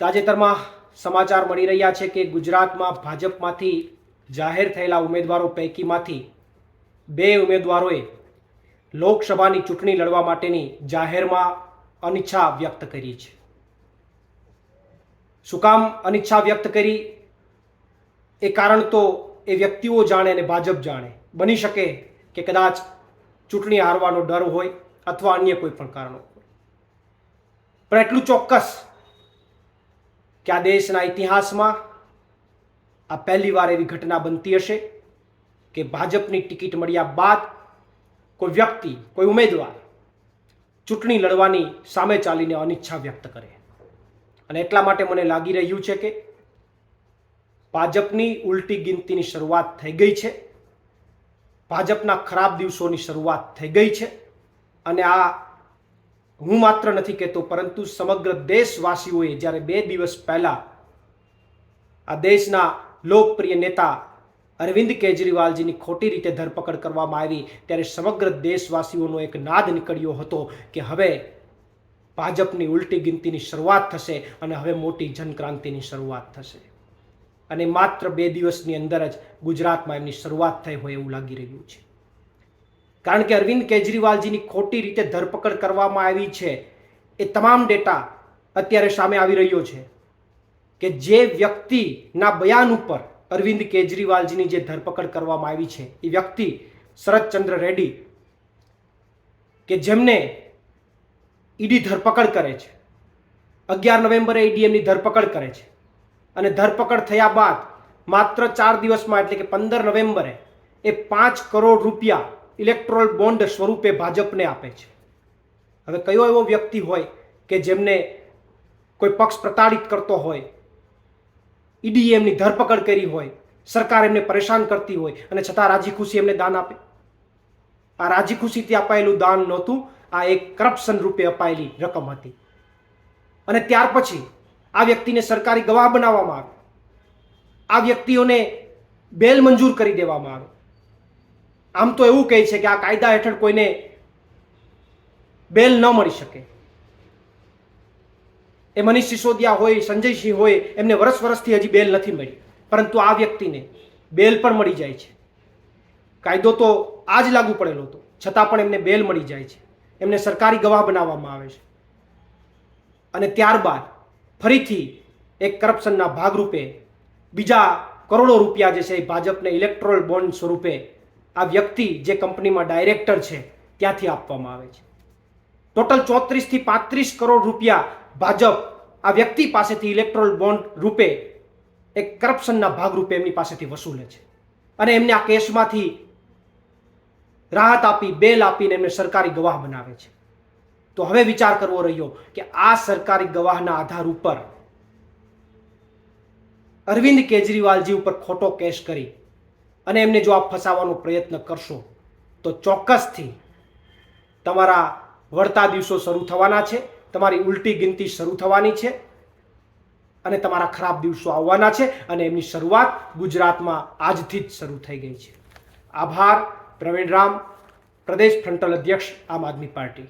તાજેતરમાં સમાચાર મળી રહ્યા છે કે ગુજરાતમાં ભાજપમાંથી જાહેર થયેલા ઉમેદવારો પૈકીમાંથી બે ઉમેદવારોએ લોકસભાની ચૂંટણી લડવા માટેની જાહેરમાં અનિચ્છા વ્યક્ત કરી છે. શું કામ અનિચ્છા વ્યક્ત કરી? એ કારણ તો એ વ્યક્તિઓ જાણે અને ભાજપ જાણે. બની શકે કે કદાચ ચૂંટણી હારવાનો ડર હોય અથવા અન્ય કોઈ પણ કારણો હોય. પણ એટલું ચોક્કસ કે આ દેશના ઇતિહાસમાં આ પહેલી વાર એવી ઘટના બનતી હશે કે ભાજપની ટિકિટ મળ્યા બાદ કોઈ વ્યક્તિ કોઈ ઉમેદવાર ચૂંટણી લડવાની સામે ચાલીને અનિચ્છા વ્યક્ત કરે અને એટલા માટે મને લાગી રહ્યું છે કે ભાજપની ઉલટી ગિનતીની શરૂઆત થઈ ગઈ છે ભાજપના ખરાબ દિવસોની શરૂઆત થઈ ગઈ છે અને આ હું માત્ર નથી કહેતો, પરંતુ સમગ્ર દેશવાસીઓએ જ્યારે બે દિવસ પહેલાં આ દેશના લોકપ્રિય નેતા અરવિંદ કેજરીવાલજીની ખોટી રીતે ધરપકડ કરવામાં આવી, ત્યારે સમગ્ર દેશવાસીઓનો એક નાદ નીકળ્યો હતો કે હવે ભાજપની ઉલટી ગિનતીની શરૂઆત થશે અને હવે મોટી જનક્રાંતિની શરૂઆત થશે. અને માત્ર બે દિવસની અંદર જ ગુજરાતમાં એમની શરૂઆત થઈ હોય એવું લાગી રહ્યું છે. કારણ કે અરવિંદ કેજરીવાલજીની ખોટી રીતે ધરપકડ કરવામાં આવી છે એ તમામ ડેટા અત્યારે સામે આવી રહ્યો છે કે જે વ્યક્તિના બયાન ઉપર અરવિંદ કેજરીવાલજીની જે ધરપકડ કરવામાં આવી છે, એ વ્યક્તિ શરદચંદ્ર રેડ્ડી કે જેમને ઈડી ધરપકડ કરે છે. અગિયાર નવેમ્બરે ઈડી એમની ધરપકડ કરે છે. અને ધરપકડ થયા બાદ માત્ર ચાર દિવસમાં, એટલે કે પંદર નવેમ્બરે, એ પાંચ કરોડ રૂપિયા ઇલેક્ટ્રોલ બોન્ડ સ્વરૂપે ભાજપને આપે છે. હવે કયો એવો વ્યક્તિ હોય કે જેમને કોઈ પક્ષ પ્રતાડિત કરતો હોય, ઈડી એમની ધરપકડ કરી હોય, સરકાર એમને પરેશાન કરતી હોય અને છતાં રાજી ખુશી એમને દાન આપે? આ રાજી ખુશીથી અપાયેલું દાન નહોતું, આ એક કરપ્શન રૂપે અપાયેલી રકમ હતી. અને ત્યાર પછી આ વ્યક્તિને સરકારી ગવાહ બનાવવામાં આવે આ વ્યક્તિઓને બેલ મંજૂર કરી દેવામાં આવે આમ તો એવું કહે છે કે આ કાયદા હેઠળ કોઈને બેલ ન મળી શકે. એ મનીષ સિસોદિયા હોય, સંજયસિંહ હોય, એમને વર્ષ વર્ષથી હજી બેલ નથી મળી. પરંતુ આ વ્યક્તિને બેલ પણ મળી જાય છે. કાયદો તો આ જ લાગુ પડેલો હતો. છતાં પણ એમને બેલ મળી જાય છે. એમને સરકારી ગવાહ બનાવવામાં આવે છે. અને ત્યારબાદ ફરીથી એક કરપ્શનના ભાગરૂપે બીજા કરોડો રૂપિયા જે છે એ ભાજપને ઇલેક્ટ્રોલ બોન્ડ સ્વરૂપે આ વ્યક્તિ જે કંપનીમાં ડાયરેક્ટર છે, ત્યાંથી આપવામાં આવે છે. ટોટલ ચોત્રીસથી પાંત્રીસ કરોડ રૂપિયા ભાજપ આ વ્યક્તિ પાસેથી ઇલેક્ટ્રોલ બોન્ડ રૂપે, એક કરપ્શનના ભાગરૂપે એમની પાસેથી વસૂલે છે. અને એમને આ કેસમાંથી રાહત આપી, બેલ આપીને એમને સરકારી ગવાહ બનાવે છે. તો હવે વિચાર કરવો રહ્યો કે આ સરકારી ગવાહના આધાર ઉપર અરવિંદ કેજરીવાલજી ઉપર ખોટો કેસ કરી અને એમને જો આપ ફસાવવાનો પ્રયત્ન કરશો, તો ચોક્કસથી તમારા વળતા દિવસો શરૂ થવાના છે, તમારી ઉલટી ગિનતી શરૂ થવાની છે અને તમારા ખરાબ દિવસો આવવાના છે અને એમની શરૂઆત ગુજરાતમાં આજથી જ શરૂ થઈ ગઈ છે. આભાર, પ્રવીણ રામ, પ્રદેશ ફ્રન્ટલ અધ્યક્ષ આમ આદમી પાર્ટી.